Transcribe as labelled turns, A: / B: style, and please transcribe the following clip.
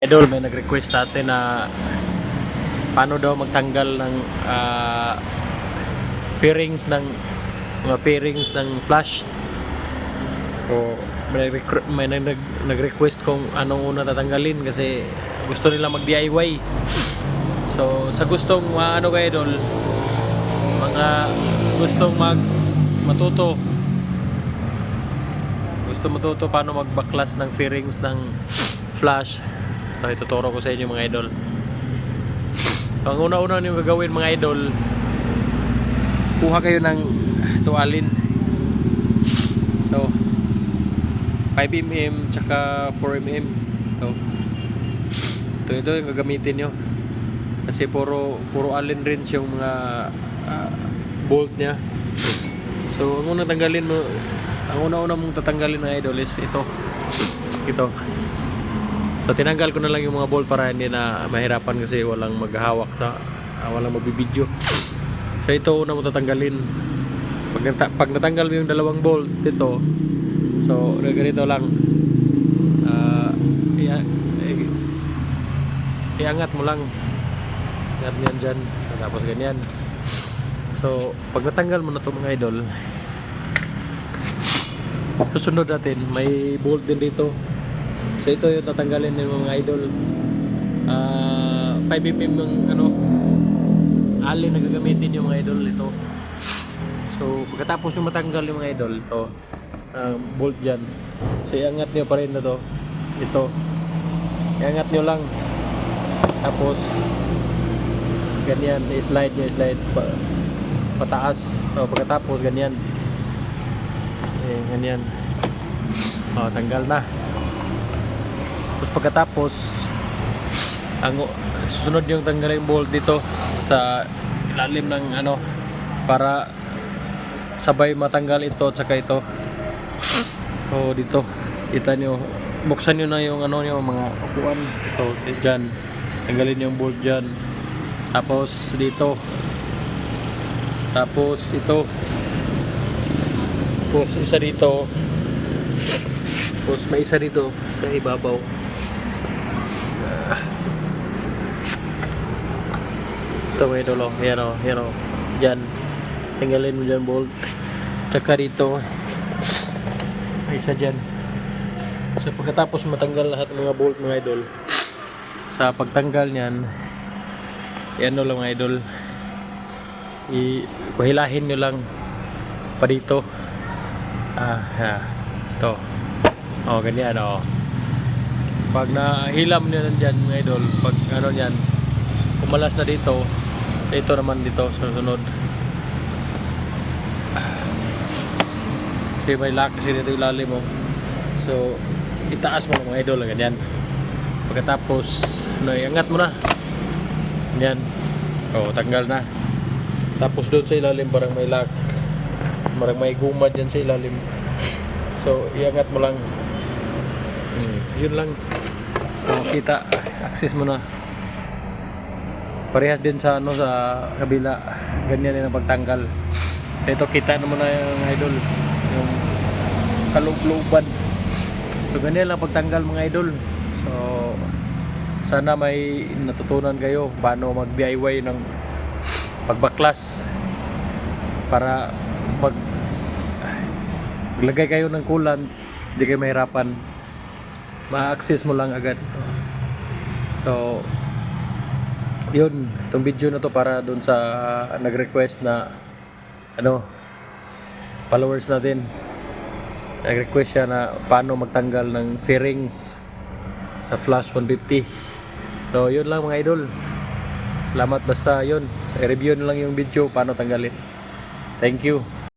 A: Idol, may nag-request natin na paano daw magtanggal ng ah, pairings ng mga pairings ng flash. O may, may nag- nag-request kung anong una tatanggalin kasi gusto nila mag-DIY. So, sa gustong maano kay Idol, mga gustong mag matuto gusto matuto paano magbaklas ng fairings ng flash so ituturo ko sa inyo mga idol. Ang una-una nyo gagawin mga idol kuha kayo ng tuwalin. Ito 5mm tsaka 4mm ito. Ito, ito yung gagamitin nyo kasi puro puro allen wrench yung mga ah, bolt niya. So ang unang tanggalin mo ang una-una mong tatanggalin ng idol is ito. Ito so tinanggal ko na lang yung mga bolt para hindi na mahirapan kasi walang maghahawak sa ah, walang magbibideo. So ito una mo tatanggalin. Pag, nata- pag natanggal mo yung dalawang bolt dito so ganito lang. I- iangat mo lang. Iangat mo yan dyan. Tapos ganyan. So pag natanggal mo na to mga idol susunod natin may bolt din dito so ito yung tatanggalin ng mga idol. Ah 5mm ng ano alin na gagamitin yung mga idol ito so pagkatapos yung matanggal yung mga idol ito ah, bolt dyan. So iangat nyo pa rin na to. Ito. Iangat nyo lang. Tapos ganyan. I-slide nyo i-slide pa, pataas. So pagkatapos ganyan. Eh, ganyan. O, tanggal na. Tapos pagkatapos, ang susunod yung tanggal yung bolt dito sa ilalim ng ano para sabay matanggal ito at saka ito. So dito, kita nyo, buksan nyo na yung ano yung mga upuan. Ito, dyan. Tanggalin yung bolt dyan. Tapos dito. Tapos ito. Tapos isa dito. Tapos may isa dito sa ibabaw. Ah. Ito may dulo. Yan o. Yan o. Diyan. Tinggalin mo dyan bolt. Tsaka dito. May isa dyan. So pagkatapos matanggal lahat ng mga bolt mga idol. Sa pagtanggal niyan. Yan o lang mga idol. I kuhilahin nyo lang pa dito. Ah, ha. Ito. Oh, ganyan oh. Pag nahilam niyo nandyan mga idol, pag ano niyan, kumalas na dito, ito naman dito sa sunod. Kasi may lock kasi dito ilalim mo. So, itaas mo mga idol, ganyan. Pagkatapos, ano, iangat mo na. Ganyan. Oh, tanggal na. Tapos doon sa ilalim parang may lock. Parang may guma dyan sa ilalim. So, iangat mo lang. Hmm, yun lang. So, kita. Access mo na. Parehas din sa ano sa kabila. Ganyan din ang pagtanggal. Ito, kita naman na yung idol. Yung kaloob-looban. So, ganyan lang pagtanggal mga idol. So, sana may natutunan kayo paano mag-DIY ng pagbaklas para pag maglagay kayo ng coolant hindi kayo mahirapan ma-access mo lang agad. So yun itong video na to para dun sa nag-request na ano followers natin nag-request siya na paano magtanggal ng fairings sa flash 150 so yun lang mga idol. Salamat basta yun. I-review na lang yung video paano tanggalin. Thank you